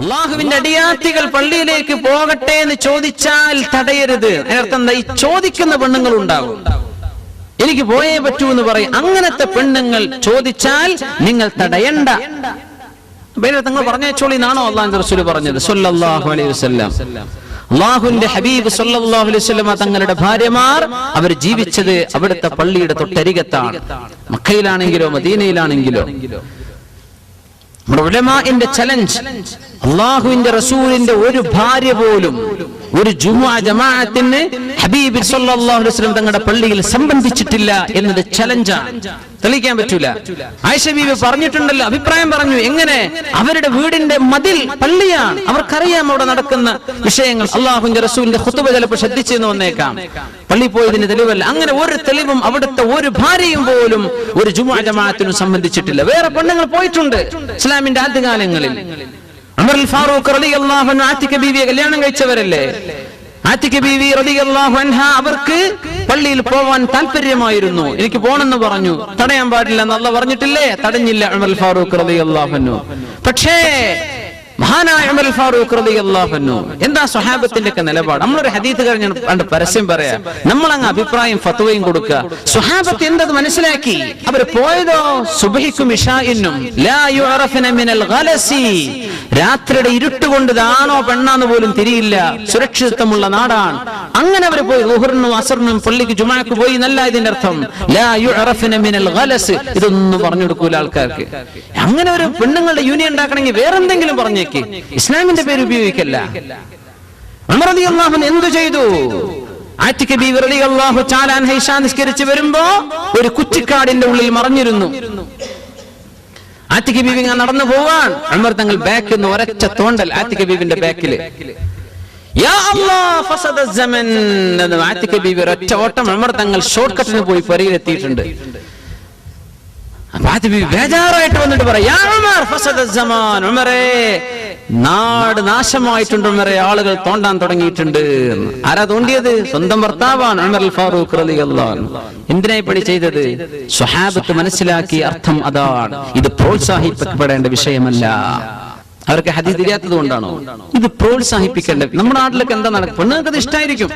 അള്ളാഹുവിന്റെ അടിയാത്തികൾ പള്ളിയിലേക്ക് പോകട്ടെ എന്ന് ചോദിച്ചാൽ തടയരുത്. അതിനർത്ഥം എന്താ ഈ ചോദിക്കുന്ന പെണ്ണുങ്ങൾ ഉണ്ടാകും എനിക്ക് പോയേ പറ്റൂ എന്ന് പറയും. അങ്ങനത്തെ പെണ്ണുങ്ങൾ ചോദിച്ചാൽ നിങ്ങൾ തടയണ്ട. നിങ്ങൾ പറഞ്ഞോളി എന്നാണോ അള്ളാഹു റസൂൽ പറഞ്ഞത്? സല്ലല്ലാഹു അലൈഹി വസല്ലം. ഹബീബ് സല്ലല്ലാഹു അലൈഹി തങ്ങളുടെ ഭാര്യമാർ അവർ ജീവിച്ചത് അവിടുത്തെ പള്ളിയുടെ തൊട്ടരികത്താണ്. മക്കയിലാണെങ്കിലോ മദീനയിലാണെങ്കിലോ. നമ്മുടെ ചലഞ്ച് അള്ളാഹുവിന്റെ റസൂലിന്റെ ഒരു ഭാര്യ പോലും ഒരു ജുമാ ജമാഅത്തിന് ഹബീബ് സല്ലല്ലാഹു അലൈഹി വസല്ലം തങ്ങളുടെ പള്ളിയിൽ സംബന്ധിച്ചിട്ടില്ല എന്നത് ചലഞ്ചാണ് തെളിയിക്കാൻ പറ്റൂല. ആയിഷ ബീബി പറഞ്ഞിട്ടുണ്ടല്ലോ അഭിപ്രായം പറഞ്ഞു. എങ്ങനെ? അവരുടെ വീടിന്റെ മതിൽ പള്ളിയാണ്. അവർക്കറിയാം അവിടെ നടക്കുന്ന വിഷയങ്ങൾ. അള്ളാഹുന്റെ റസൂലിന്റെ ഹുത്തുബ ചിലപ്പോൾ ശ്രദ്ധിച്ചെന്ന് വന്നേക്കാം. പള്ളി പോയതിന് തെളിവല്ല. അങ്ങനെ ഒരു തെളിവും അവിടുത്തെ ഒരു ഭാര്യയും പോലും ഒരു ജുമാ ജമാഅത്തിനും സംബന്ധിച്ചിട്ടില്ല. വേറെ പെണ്ണുങ്ങൾ പോയിട്ടുണ്ട് ഇസ്ലാമിന്റെ ആദ്യകാലങ്ങളിൽ. അമർ ഫാറൂഖ് റളിയല്ലാഹു അൻഹു ആത്തിക ബീവിയെ കല്യാണം കഴിച്ചവരല്ലേ? ആത്തിക ബീവി റളിയല്ലാഹു അള്ളാഹു അവർക്ക് പള്ളിയിൽ പോവാൻ താല്പര്യമായിരുന്നു. എനിക്ക് പോണെന്ന് പറഞ്ഞു. തടയാൻ പാടില്ല എന്നല്ല പറഞ്ഞിട്ടില്ലേ? തടഞ്ഞില്ല അമർ ഫാറൂഖ് റളിയല്ലാഹു അൻഹു. പക്ഷേ മഹാനായ ഉമർ ഫാറൂഖ് റളിയല്ലാഹു എന്താ സ്വഹാബത്തിന്റെ ഒക്കെ നിലപാട്? നമ്മളൊരു ഹദീത്ത് കഴിഞ്ഞ പണ്ട് പരസ്യം പറയാ നമ്മൾ അങ്ങ് അഭിപ്രായം ഫത്വയും കൊടുക്കുക. സ്വഹാബത്ത് എന്തത് മനസ്സിലാക്കി? അവർ പോയതോ? സുബഹിക്കും ഇഷാഇന്നും. ലാ യുഅറഫന മിനൽ ഗലസി രാത്രിയുടെ ഇരുട്ട് കൊണ്ട് ഇതാണോ പെണ്ണാന്ന് പോലും തിരിയില്ല. സുരക്ഷിതത്വമുള്ള നാടാണ്. അങ്ങനെ അവർ പോയി ലുഹറിനും അസറിനും പള്ളിക്ക് ജുമാക്ക് പോയി നല്ല ഇതിന്റെ അർത്ഥം. ലാ യുഅറഫന മിനൽ ഗലസ് ഇതൊന്നും പറഞ്ഞു കൊടുക്കൂല ആൾക്കാർക്ക്. അങ്ങനെ ഒരു പെണ്ണുങ്ങളുടെ യൂണിയൻ ഉണ്ടാക്കണമെങ്കിൽ വേറെന്തെങ്കിലും പറഞ്ഞേക്ക്. ഇസ്ലാമിന്റെ പേര് ഉപയോഗിക്കല്ല. റളിയല്ലാഹു എന്തു ചെയ്തു? നിസ്കരിച്ച് വരുമ്പോ ഒരു കുറ്റിക്കാടിന്റെ ഉള്ളിൽ മറഞ്ഞിരുന്നു. ആറ്റിക്ക് ബീവി ഞാൻ നടന്നു പോവാൻ. അമർ തങ്ങൾ ബാക്കിൽ നിന്ന് ഒരച്ച തോണ്ടൽ ആറ്റിക്ക് ബീവിന്റെ ബാക്കിൽ ബീവി ഒരൊറ്റ ഓട്ടം ഉമർ തങ്ങൾ ഷോർട്ട് കട്ടിന് പോയി പെരയിലെത്തിയിട്ടുണ്ട്. അപ്പൊ ആദ്യ ബീവി ബേജാറായിട്ട് വന്നിട്ട് പറയാം "യാ ഉമർ ഫസദ സമാൻ ഉമറേ നാട് നാശമായിട്ടുണ്ട് ഉമറെ ആളുകൾ തോണ്ടാൻ തുടങ്ങിയിട്ടുണ്ട്. ആരാ തോണ്ടിയത്? സ്വന്തം ഭർത്താവാണ് അൽ ഫാറൂഖ് അൻഹു. എന്തിനായി പണി ചെയ്തത്? സ്വഹാബത്ത് മനസ്സിലാക്കി അർത്ഥം അതാണ്. ഇത് പ്രോത്സാഹിപ്പിക്കപ്പെടേണ്ട വിഷയമല്ല. അവർക്ക് ഹദീസ് തിരിയാത്തത് കൊണ്ടാണോ? ഇത് പ്രോത്സാഹിപ്പിക്കേണ്ട നമ്മുടെ നാട്ടിലൊക്കെ എന്താ നടക്കും പെണ്ണുങ്ങൾക്ക് അത് ഇഷ്ടമായിരിക്കും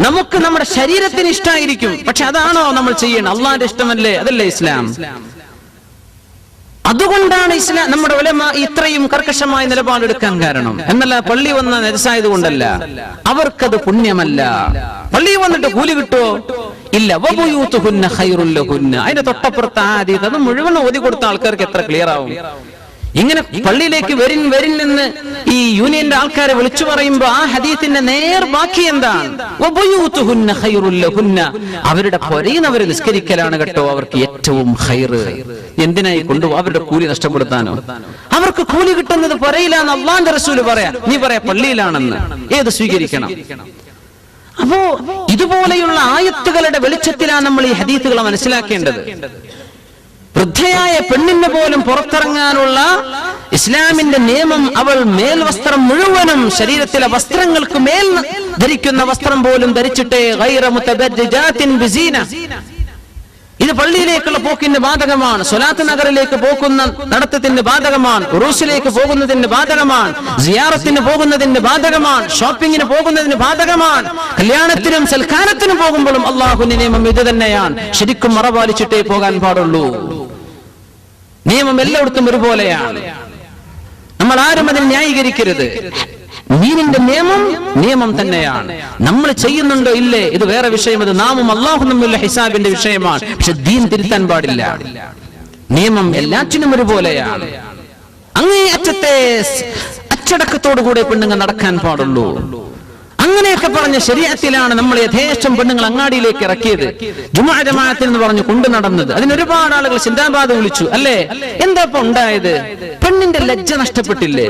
നമുക്ക് നമ്മുടെ ശരീരത്തിന് ഇഷ്ടമായിരിക്കും പക്ഷെ അതാണോ നമ്മൾ ചെയ്യണം അള്ളാന്റെ ഇഷ്ടമല്ലേ? അതല്ലേ ഇസ്ലാം. അതുകൊണ്ടാണ് ഇസ്ലാം നമ്മുടെ ഉലമ ഇത്രയും കർക്കശമായ നിലപാടെടുക്കാൻ കാരണം. എന്നല്ല പള്ളി വന്ന നെരസായത് കൊണ്ടല്ല അവർക്കത് പുണ്യമല്ല. പള്ളി വന്നിട്ട് കൂലി കിട്ടുമോ ഇല്ല. അതിന്റെ തൊട്ടപ്പുറത്ത് ആദ്യം അത് മുഴുവൻ ഓതി കൊടുത്ത ആൾക്കാർക്ക് എത്ര ക്ലിയർ ആവും? ഇങ്ങനെ പള്ളിയിലേക്ക് വരിൻ വരിൻ എന്ന് ഈ യൂണിയന്റെ ആൾക്കാരെ വിളിച്ചു പറയുമ്പോ ആ ഹദീത്തിന്റെ നേർ ബാക്കി എന്താണ് അവരുടെ പൊരയിൽ നിസ്കരിക്കലാണ് കേട്ടോ അവർക്ക് ഏറ്റവും ഹൈറ് എന്തിനായി കൊണ്ടു അവരുടെ കൂലി നഷ്ടപ്പെടുത്താനോ? അവർക്ക് കൂലി കിട്ടുന്നത് പൊരയിലാന്ന് അള്ളാന്റെ റസൂൽ പറയാ. നീ പറയാ പള്ളിയിലാണെന്ന്. ഏത് സ്വീകരിക്കണം? അപ്പോ ഇതുപോലെയുള്ള ആയത്തുകളുടെ വെളിച്ചത്തിലാണ് നമ്മൾ ഈ ഹദീത്തുകളെ മനസ്സിലാക്കേണ്ടത്. വൃദ്ധയായ പെണ്ണിന് പോലും പുറത്തിറങ്ങാനുള്ള ഇസ്ലാമിന്റെ നിയമം അവൾ മേൽവസ്ത്രം മുഴുവനും ശരീരത്തിലെ വസ്ത്രങ്ങൾക്ക് മേൽ ധരിക്കുന്ന വസ്ത്രം പോലും ധരിച്ചിട്ടേ. ഇത് പള്ളിയിലേക്കുള്ള പോക്കിന്റെ ബാധകമാണ്. സൊലാത്ത് നഗറിലേക്ക് പോകുന്ന നടത്തത്തിന്റെ ബാധകമാണ്. ഉറൂസിലേക്ക് പോകുന്നതിന്റെ ബാധകമാണ്. സിയാറത്തിന് പോകുന്നതിന്റെ ബാധകമാണ്. ഷോപ്പിങ്ങിന് പോകുന്നതിന് ബാധകമാണ്. കല്യാണത്തിനും സൽക്കാരത്തിനും പോകുമ്പോഴും അള്ളാഹുവിന്റെ നിയമം ഇത് തന്നെയാണ്. ശരിക്കും മറപാലിച്ചിട്ടേ പോകാൻ പാടുള്ളൂ. നിയമം എല്ലായിടത്തും ഒരുപോലെയാണ്. നമ്മൾ ആരും അതിൽ ന്യായീകരിക്കരുത്. ദീനിന്റെ നിയമം നിയമം തന്നെയാണ്. നമ്മൾ ചെയ്യുന്നുണ്ടോ ഇല്ലേ? ഇത് വേറെ വിഷയം. അത് നാമും അള്ളാഹു തമ്മിലുള്ള ഹിസാബിന്റെ വിഷയമാണ്. പക്ഷെ ദീൻ തിരുത്താൻ പാടില്ല. നിയമം എല്ലാറ്റിനും ഒരുപോലെയാണ്. അങ്ങേ അറ്റത്തെ അച്ചടക്കത്തോടു കൂടെ പെണ്ണുങ്ങൾ നടക്കാൻ പാടുള്ളൂ. അങ്ങനെയൊക്കെ പറഞ്ഞ ശരീരത്തിലാണ് നമ്മൾ യഥേഷ്ടം പെണ്ണുങ്ങൾ അങ്ങാടിയിലേക്ക് ഇറക്കിയത്. ജുമാ ജമാഅത്തിൽ എന്ന് പറഞ്ഞു കൊണ്ടു നടന്നത്. അതിന് ഒരുപാട് ആളുകൾ ചിന്താബാധ വിളിച്ചു. അല്ലേ? എന്താ ഉണ്ടായത്? പെണ്ണിന്റെ ലജ്ജ നഷ്ടപ്പെട്ടില്ലേ?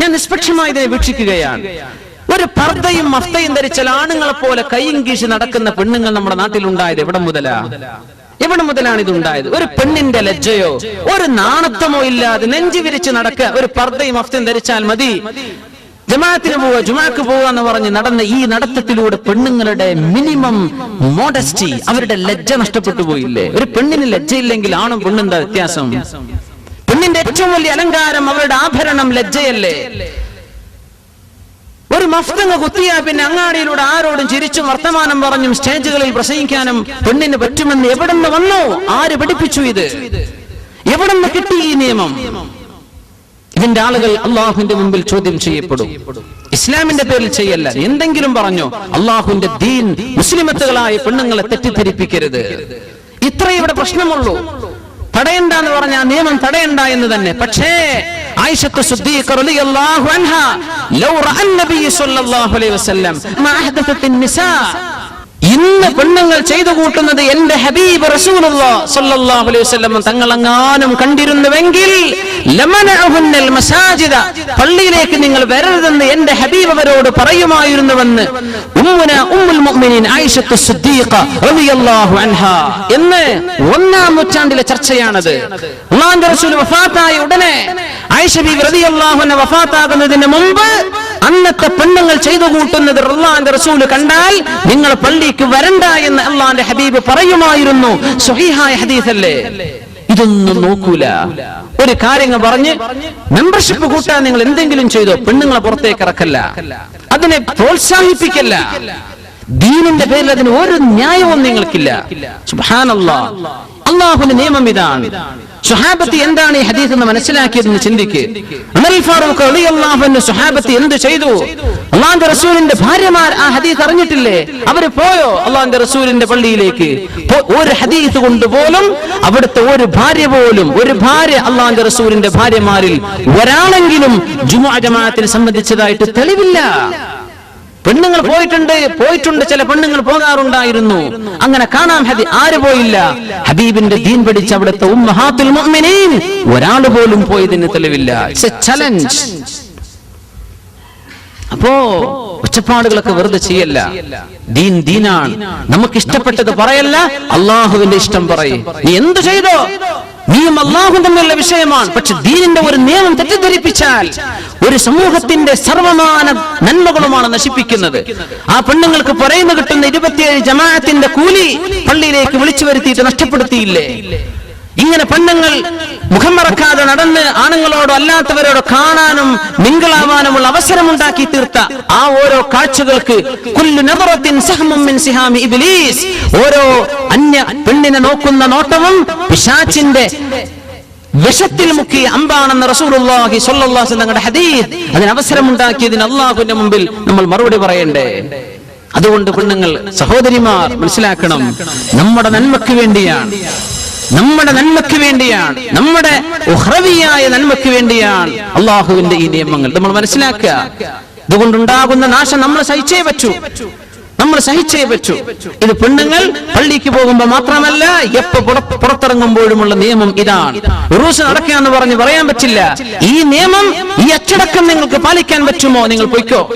ഞാൻ നിഷ്പക്ഷമായി ഇതിനെ വീക്ഷിക്കുകയാണ്. ഒരു പർദ്ദയും മഫ്തയും ധരിച്ചാൽ ആണുങ്ങളെ പോലെ കൈയും കീശി നടക്കുന്ന പെണ്ണുങ്ങൾ നമ്മുടെ നാട്ടിൽ ഉണ്ടായത് എവിടെ മുതലാ? എവിടെ മുതലാണ് ഇത് ഉണ്ടായത് ഒരു പെണ്ണിന്റെ ലജ്ജയോ ഒരു നാണത്വമോ ഇല്ലാതെ നെഞ്ചു വിരിച്ച് നടക്കുക ഒരു പർദ്ദയും മഫ്തയും ധരിച്ചാൽ മതി. ജമാഅത്തിന് പോവുക ജുമാക്ക് പോവുക എന്ന് പറഞ്ഞ് നടന്ന ഈ നടത്തത്തിലൂടെ പെണ്ണുങ്ങളുടെ മിനിമം മോഡസ്റ്റി അവരുടെ ലജ്ജ നഷ്ടപ്പെട്ടു പോയില്ലേ? ഒരു പെണ്ണിന് ലജ്ജയില്ലെങ്കിൽ ആണും പെണ്ണും വ്യത്യാസം? പെണ്ണിന്റെ ഏറ്റവും വലിയ അലങ്കാരം അവരുടെ ആഭരണം ലജ്ജയല്ലേ? ഒരു മഫ്തങ്ങ് കുത്തിയാ പിന്നെ അങ്ങാടിയിലൂടെ ആരോടും ചിരിച്ചും വർത്തമാനം പറഞ്ഞും സ്റ്റേജുകളിൽ പ്രസംഗിക്കാനും പെണ്ണിന് പറ്റുമെന്ന് എവിടെ നിന്ന് വന്നു? ആര് പഠിപ്പിച്ചു ഇത്? എവിടെ നിന്ന് കിട്ടി ഈ നിയമം? ഇതിന്റെ ആളുകൾ അള്ളാഹുവിന്റെ മുമ്പിൽ ചോദ്യം ചെയ്യപ്പെടും. ഇസ്ലാമിന്റെ പേരിൽ ചെയ്യല്ല. എന്തെങ്കിലും പറഞ്ഞോ അള്ളാഹുവിന്റെ ദീൻ മുസ്ലിമത്തുകളായ പെണ്ണുങ്ങളെ തെറ്റിദ്ധരിപ്പിക്കരുത്. ഇത്ര ഇവിടെ പ്രശ്നമുള്ളൂ. തടയണ്ട എന്ന് പറഞ്ഞ നിയമം തടയണ്ട എന്ന് തന്നെ. പക്ഷേ ആയിഷത്ത് റളിയല്ലാഹു ലൗ അലൈഹി വസല്ലം മാ ഇന്ന് പെണ്ണുങ്ങൾ ചെയ്തു കൂട്ടുന്നത് എന്റെ ഹബീബ് വസല്ലം തങ്ങൾ കണ്ടിരുന്നുവെങ്കിൽ മസാജിദ പള്ളിയിലേക്ക് നിങ്ങൾ വരരുതെന്ന് എന്റെ ഹബീബ് അവരോട് പറയുമായിരുന്നുവെന്ന് ഉമ്മുൽ മുഅ്മിനീൻ റളിയല്ലാഹു എന്ന് ഒന്നാം നൂറ്റാണ്ടിലെ ചർച്ചയാണത്. വഫാത്തായ ഉടനെ ആയിഷ അൻഹ വഫാത്താകുന്നതിന് മുമ്പ് അന്നത്തെ പെണ്ണുങ്ങൾ ചെയ്തു കൂട്ടുന്നത് അള്ളാന്റെ റസൂൽ കണ്ടാൽ നിങ്ങൾ പള്ളിക്ക് വരണ്ട എന്ന് അള്ളാന്റെ ഹബീബ് പറയുമായിരുന്നു. ഹദീസല്ലേ? ഇതൊന്നും നോക്കൂല. ഒരു കാര്യങ്ങൾ പറഞ്ഞ് മെമ്പർഷിപ്പ് കൂട്ടാൻ നിങ്ങൾ എന്തെങ്കിലും ചെയ്തോ പെണ്ണുങ്ങളെ പുറത്തേക്ക് ഇറക്കല്ല. അതിനെ പ്രോത്സാഹിപ്പിക്കല്ല. ദീനിന്റെ പേരിൽ അതിന് ഒരു ന്യായവും നിങ്ങൾക്കില്ല. അള്ളാഹുന്റെ നിയമം ഇതാണ്. സുഹാബത്തി എന്താണ് ഈ ഹദീസ് എന്ന് മനസ്സിലാക്കിയതെന്ന് ചിന്തിക്ക്. ഉമർ ഫാറൂഖ് റളിയല്ലാഹു സുഹാബത്തി എന്ത് ചെയ്തു? അള്ളാഹിന്റെ റസൂലിന്റെ ഭാര്യമാർ ആ ഹദീസ് അറിഞ്ഞിട്ടില്ലേ? അവർ പോയോ അള്ളാഹിന്റെ റസൂലിന്റെ പള്ളിയിലേക്ക്? ഒരു ഹദീസ് കൊണ്ട് പോലും അവിടുത്തെ ഒരു ഭാര്യ പോലും ഒരു ഭാര്യ അള്ളാഹിന്റെ റസൂലിന്റെ ഭാര്യമാരിൽ ഒരാളെങ്കിലും ജുമുഅ ജമാഅത്തിൽ സംബന്ധിച്ചതായിട്ട് തെളിവില്ല. പെണ്ണുങ്ങൾ പോയിട്ടുണ്ട് പോയിട്ടുണ്ട് ചില പെണ്ണുങ്ങൾ പോകാറുണ്ടായിരുന്നു. അങ്ങനെ കാണാം ഹദി ആര് പോയില്ല. ഹബീബിന്റെ ദീൻ പഠിച്ച അവിടുത്തെ ഉമ്മഹാത്തുൽ മുഅ്മിനീൻ. ഒരാൾ പോലും പോയതിന് തെളിവില്ല. ചലഞ്ച് അപ്പോ ഒച്ചപ്പാടുകളൊക്കെ വെറുതെ ചെയ്യല്ല. ദീൻ ദീനാണ്. നമുക്ക് ഇഷ്ടപ്പെട്ടത് പറയല്ല. അള്ളാഹുവിന്റെ ഇഷ്ടം പറയും. നീ എന്ത് ചെയ്തോ? നീയും അള്ളാഹും തമ്മിലുള്ള വിഷയമാണ്. പക്ഷെ ദീനിന്റെ ഒരു നിയമം തെറ്റിദ്ധരിപ്പിച്ചാൽ ഒരു സമൂഹത്തിന്റെ സർവമാന നന്മകളുമാണ് നശിപ്പിക്കുന്നത്. ആ പെണ്ണുങ്ങൾക്ക് പറയുന്നു കിട്ടുന്ന ഇരുപത്തിയേഴ് ജമാഅത്തിന്റെ കൂലി പള്ളിയിലേക്ക് വിളിച്ചു വരുത്തിയിട്ട് നഷ്ടപ്പെടുത്തിയില്ലേ? ഇങ്ങനെ പെണ്ണുങ്ങൾ മുഖം മറക്കാതെ നടന്ന് ആണുങ്ങളോടോ അല്ലാത്തവരോടോ കാണാനും മിങ്കിളാവാനുമുള്ള അവസരമുണ്ടാക്കി തീർത്ത ആ ഓരോ കാഴ്ചകൾക്ക് ഇബ്ലീസ്. ഓരോ അന്യ പെണ്ണിനെ നോക്കുന്ന നോട്ടവും പിശാച്ചിന്റെ വിഷത്തിൽ മുക്കി അമ്പാണെന്ന് റസൂലുള്ളാഹി സ്വല്ലല്ലാഹു തങ്ങളുടെ ഹദീസ്. അതിന് അവസരമുണ്ടാക്കിയതിന് അള്ളാഹുവിന്റെ മുമ്പിൽ നമ്മൾ മറുപടി പറയണ്ടേ? അതുകൊണ്ട് പെണ്ണുങ്ങൾ സഹോദരിമാർ മനസ്സിലാക്കണം നമ്മുടെ നന്മക്ക് വേണ്ടിയാണ്. നമ്മുടെ നന്മയ്ക്ക് വേണ്ടിയാണ്. നമ്മുടെ ഉഹ്രവിയായ നന്മയ്ക്ക് വേണ്ടിയാണ് അള്ളാഹുവിന്റെ ഈ നിയമങ്ങൾ. നമ്മൾ മനസ്സിലാക്കുക. ഇതുകൊണ്ടുണ്ടാകുന്ന നാശം നമ്മൾ സഹിച്ചേ പറ്റൂ. നമ്മൾ സഹിച്ചേ പറ്റൂ. ഇത് പെണ്ണുങ്ങൾ പള്ളിക്ക് പോകുമ്പോൾ മാത്രമല്ല എപ്പോ പുറ- പുറത്തിറങ്ങുമ്പോഴുമുള്ള നിയമം ഇതാണ്. ഉറൂസ് നടക്കുകയെന്ന് പറഞ്ഞ് പറയാൻ പറ്റില്ല. ഈ നിയമം ഈ അച്ചടക്കം നിങ്ങൾക്ക് പാലിക്കാൻ പറ്റുമോ? നിങ്ങൾ പൊയ്ക്കോ.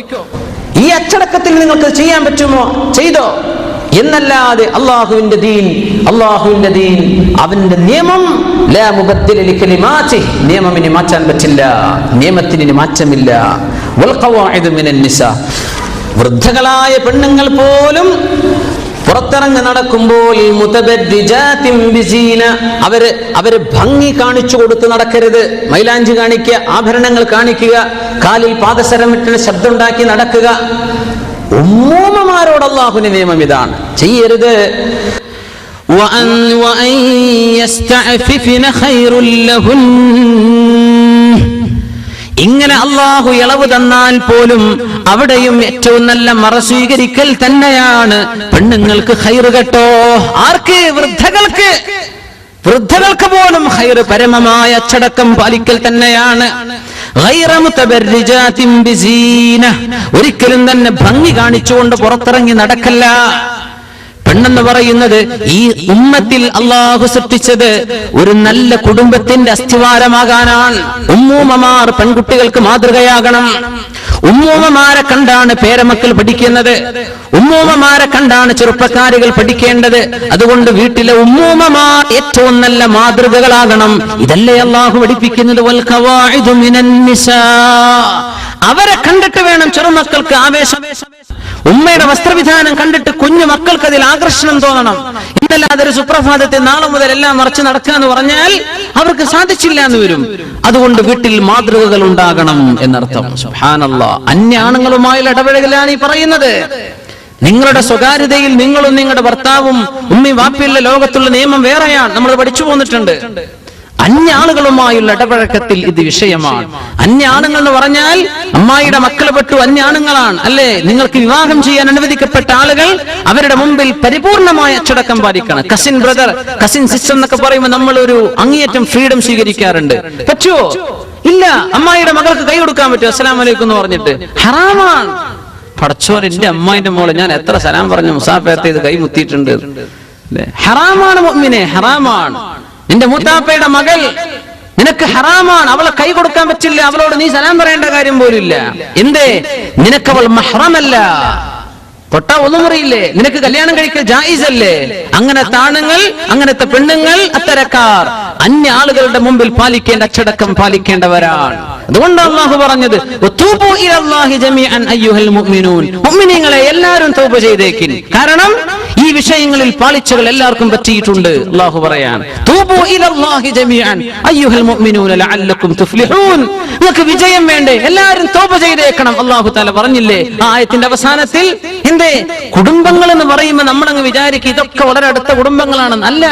ഈ അച്ചടക്കത്തിൽ നിങ്ങൾക്ക് ചെയ്യാൻ പറ്റുമോ? ചെയ്തോ? എന്നല്ലാതെ അള്ളാഹുവിന്റെ ദീൻ അള്ളാഹുവിന്റെ ദീൻ അവന്റെ നിയമം നിയമം മാറ്റാൻ പറ്റില്ല നിയമത്തിന് മാറ്റമില്ല. വൃദ്ധകളായ പെണ്ണുങ്ങൾ പോലും പുറത്തിറങ്ങി നടക്കുമ്പോൾ അവർ അവർ ഭംഗി കാണിച്ചു കൊടുത്ത് നടക്കരുത്. മൈലാഞ്ചി കാണിക്കുക ആഭരണങ്ങൾ കാണിക്കുക കാലിൽ പാദസരമിട്ടിന് ശബ്ദമുണ്ടാക്കി നടക്കുക. ഉമ്മൂമ്മമാരോട് അള്ളാഹുവിന്റെ നിയമം ഇതാണ്. ചെയ്യരുത്. ഇങ്ങനെ അള്ളാഹു ഇളവ് തന്നാൽ പോലും അവിടെയും ഏറ്റവും നല്ല മറ സ്വീകരിക്കൽ തന്നെയാണ്. പെണ്ണുങ്ങൾക്ക് ഹൈറ് കേട്ടോ. ആർക്ക്? വൃദ്ധകൾക്ക്. വൃദ്ധകൾക്ക് പോലും ഹൈറ് പരമമായ അച്ചടക്കം പാലിക്കൽ തന്നെയാണ്. ഒരിക്കലും തന്നെ ഭംഗി കാണിച്ചുകൊണ്ട് പുറത്തിറങ്ങി നടക്കല്ല പെണ്ണെന്ന് പറയുന്നത് ഈ ഉമ്മത്തിൽ അള്ളാഹു സൃഷ്ടിച്ചത് ഒരു നല്ല കുടുംബത്തിന്റെ അസ്ഥിവാരമാകാനാണ്. ഉമ്മൂമ്മമാർ പെൺകുട്ടികൾക്ക് മാതൃകയാകണം. ഉമ്മൂമ്മമാരെ കണ്ടാണ് പേരമക്കൾ പഠിക്കുന്നത്. ഉമ്മൂമ്മമാരെ കണ്ടാണ് ചെറുപ്പക്കാരികൾ പഠിക്കേണ്ടത്. അതുകൊണ്ട് വീട്ടിലെ ഉമ്മൂമ്മമാർ ഏറ്റവും നല്ല മാതൃകകളാകണം. ഇതല്ലേ അള്ളാഹു പഠിപ്പിക്കുന്നത്. അവരെ കണ്ടിട്ട് വേണം ചെറുമക്കൾക്ക് ആവേശം. ഉമ്മയുടെ വസ്ത്രവിധാനം കണ്ടിട്ട് കുഞ്ഞു മക്കൾക്ക് അതിൽ ആകർഷണം തോന്നണം. ഇന്നല്ലാതെ ഒരു സുപ്രഭാതത്തെ നാളെ മുതൽ എല്ലാം മറച്ച് നടക്കുക എന്ന് പറഞ്ഞാൽ അവർക്ക് സാധിച്ചില്ല എന്ന് വരും. അതുകൊണ്ട് വീട്ടിൽ മാതൃകകൾ ഉണ്ടാകണം എന്നർത്ഥം. സുബ്ഹാനല്ലാ. അന്യാണുങ്ങളുമായുള്ള ഇടപഴകലാണ് ഈ പറയുന്നത്. നിങ്ങളുടെ സ്വകാര്യതയിൽ നിങ്ങളും നിങ്ങളുടെ ഭർത്താവും ഉമ്മി വാപ്പിയുള്ള ലോകത്തുള്ള നിയമം വേറെയാണ്. നമ്മൾ പഠിച്ചു പോന്നിട്ടുണ്ട്. അന്യ ആളുകളുമായുള്ള ഇടപഴക്കത്തിൽ ഇത് വിഷയമാണ്. അന്യാണുങ്ങൾ എന്ന് പറഞ്ഞാൽ അമ്മായിയുടെ മക്കൾ പെട്ടു അന്യാണുങ്ങളാണ് അല്ലേ? നിങ്ങൾക്ക് വിവാഹം ചെയ്യാൻ അനുവദിക്കപ്പെട്ട ആളുകൾ അവരുടെ മുമ്പിൽ പരിപൂർണമായ അച്ചടക്കം പാലിക്കണം. കസിൻ ബ്രദർ കസിൻ സിസ്റ്റർ എന്നൊക്കെ പറയുമ്പോൾ നമ്മൾ ഒരു അങ്ങേയറ്റം ഫ്രീഡം സ്വീകരിക്കാറുണ്ട്. പറ്റുമോ ഇല്ല. അമ്മായിയുടെ മകൾക്ക് കൈ കൊടുക്കാൻ പറ്റുമോ? അസ്സലാം വലൈക്കും എന്ന് പറഞ്ഞിട്ട്. ഹറാമാണ്. പടച്ചോൻ എന്റെ അമ്മായിന്റെ മോളെ ഞാൻ എത്ര സലാം പറഞ്ഞു മുസാഫേർത്ത് ഇത് കൈ മുത്തിയിട്ടുണ്ട്. ഹറാമാണ് ഹറാമാണ്. നിന്റെ മൂത്താപ്പയുടെ മകൾ നിനക്ക് ഹറാമാണ് അവളെ കൈ കൊടുക്കാൻ പറ്റില്ല അവളോട് നീ സലാം പറയേണ്ട കാര്യം പോലില്ല എന്തേ? നിനക്കവൾ മഹ്റമല്ല. ഒന്നും ഒന്നുമുറിയില്ലേ നിനക്ക് കല്യാണം കഴിക്കൽ ജായിസ് അല്ലേ അങ്ങനത്തെ ആണുങ്ങൾ അങ്ങനത്തെ പെണ്ണുങ്ങൾ അത്തരക്കാർ. അന്യ ആളുകളുടെ മുമ്പിൽ പാലിക്കേണ്ട അച്ചടക്കം പാലിക്കേണ്ടവരാണ്. അതുകൊണ്ട് അള്ളാഹു പറഞ്ഞത് എല്ലാവരും തൗബ ചെയ്തേക്കിൻ. കാരണം ഈ വിഷയങ്ങളിൽ പാളിച്ചകൾ എല്ലാവർക്കും പറ്റിയിട്ടുണ്ട്. അള്ളാഹു പറയാൻ. നിങ്ങൾക്ക് വിജയം വേണ്ടേ? എല്ലാവരും തോപ ചെയ്തേക്കണം. അള്ളാഹു താല പറഞ്ഞില്ലേ ആ ആയത്തിന്റെ അവസാനത്തിൽ എന്തേ കുടുംബങ്ങൾ എന്ന് പറയുമ്പോൾ നമ്മളങ്ങ് വിചാരിക്കും ഇതൊക്കെ വളരെ അടുത്ത കുടുംബങ്ങളാണെന്ന്. അല്ല.